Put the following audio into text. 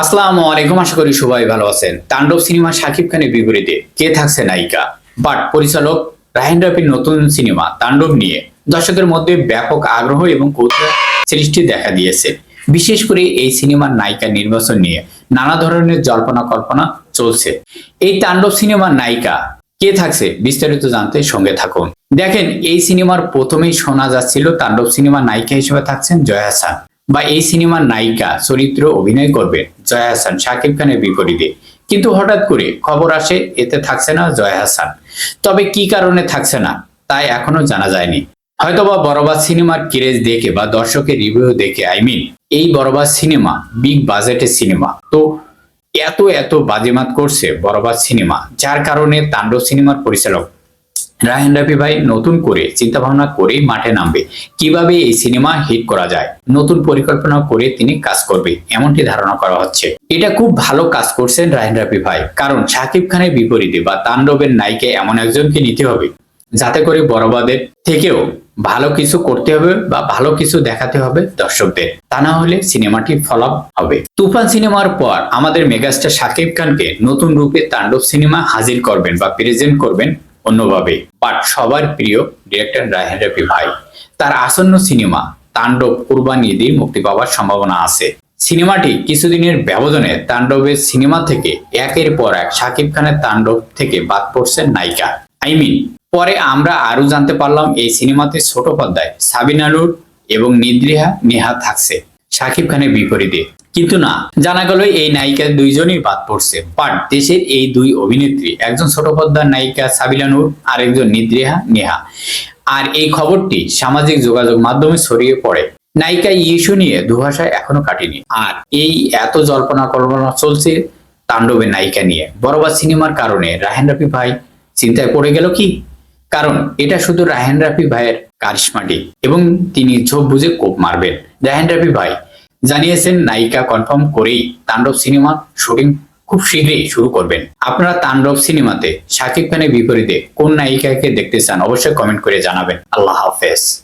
আসসালামু আলাইকুম, আশা করি সবাই ভালো আছেন। তাণ্ডব সিনেমা শাকিব খানের বিপরীতে কে থাকছে নায়িকা? বাট পরিচালক রাহেন রাফির নতুন সিনেমা তাণ্ডব নিয়ে দর্শকের মধ্যে ব্যাপক আগ্রহ এবং কৌতূহল সৃষ্টি দেখা দিয়েছে। বিশেষ করে এই সিনেমার নায়িকা নির্বাচন নিয়ে নানা ধরনের জল্পনা কল্পনা চলছে। এই তাণ্ডব সিনেমার নায়িকা কে থাকছে বিস্তারিত জানতে সঙ্গে থাকুন। দেখেন, এই সিনেমার প্রথমেই শোনা যাচ্ছিল তাণ্ডব সিনেমার নায়িকা হিসেবে থাকছেন জয়া হাসান। বা এই সিনেমার নায়িকা, চরিত্র অভিনয় করবেন জয়া হাসান শাকিব খানের বিপরীতে। কিন্তু হঠাৎ করে খবর আসে, এতে থাকছে না জয়া হাসান। তবে কি কারণে থাকছে না তাই এখনও জানা যায়নি। হয়তোবা বরবাদ সিনেমার ক্রেজ দেখে বা দর্শকের রিভিউ দেখে, আই মিন, এই বরবাদ সিনেমা, বিগ বাজেটের সিনেমা। তো এত এত বাজিমাত করছে বরবাদ সিনেমা, যার কারণে তাণ্ডব সিনেমার পরিচালক রাহেন রাফি ভাই, নতুন করে চিন্তা ভাবনা করে মাঠে নামবে। কীভাবে এই সিনেমা হিট করা যায়? নতুন পরিকল্পনা করে তিনি কাজ করবে, এমনটি ধারণা করা হচ্ছে। এটা খুব ভালো কাজ করছেন রাহেন রাফি ভাই, কারণ শাকিব খানের বিপরীতে বা তাণ্ডবের নায়িকা এমন একজনকে নিতে হবে, যাতে করে বড়বাদের থেকেও ভালো কিছু করতে হবে বা ভালো কিছু দেখাতে হবে দর্শকদের। তা না হলে সিনেমাটি ফলপ হবে। তুফান সিনেমার পর আমাদের মেগাস্টার শাকিব খানকে নতুন রূপে তাণ্ডব সিনেমা হাজির করবেন বা প্রেজেন্ট করবেন অন্যভাবে। বাট সবার প্রিয় ডিরেক্টর রাহেন রফি ভাই। তার আসন্ন সিনেমা তাণ্ডব কুরবানি ঈদে মুক্তি পাওয়ার সম্ভাবনা আছে। সিনেমাটি কিছুদিনের ব্যবধানে তাণ্ডবের সিনেমা থেকে একের পর এক শাকিব খানের তাণ্ডব থেকে বাদ পড়ছে নায়িকা। আই মিন পরে আমরা আরও জানতে পারলাম এই সিনেমাতে ছোট পর্দায় সাবিনা নূর এবং নিদ্রিহা নেহা থাকছে। শাকিব খানের বিপরীতে। কিন্তু না, জানা গেল এই নায়িকা দুইজনই বাদ পড়ছে। বাট দেশের এই দুই অভিনেত্রী, একজন ছোট পর্দার নায়িকা সাবিলা নূর আর একজন নিদ্রেহা নেহা। আর এই খবরটি সামাজিক যোগাযোগ মাধ্যমে ছড়িয়ে পড়ে। নায়িকা ইস্যু নিয়ে দুভাষায় এখনও কাটেনি। আর এই এত জল্পনা কল্পনা চলছে তাণ্ডবের নায়িকা নিয়ে। বরবাদ সিনেমার কারণে রাহেন রাফি ভাই চিন্তায় পড়ে গেল কি? কারণ এটা শুধু রাহেন রাফি ভাইয়ের কারিশমাটি এবং তিনি ঝোপ বুঝে কোপ মারবেন। রাহেন রাফি ভাই জানিয়েছেন নায়িকা কনফার্ম করেই তাণ্ডব সিনেমা শুটিং খুব শীঘ্রই শুরু করবেন। আপনারা তাণ্ডব সিনেমাতে সাকিব খানের বিপরীতে কোন নায়িকাকে দেখতে চান অবশ্যই কমেন্ট করে জানাবেন। আল্লাহ হাফেজ।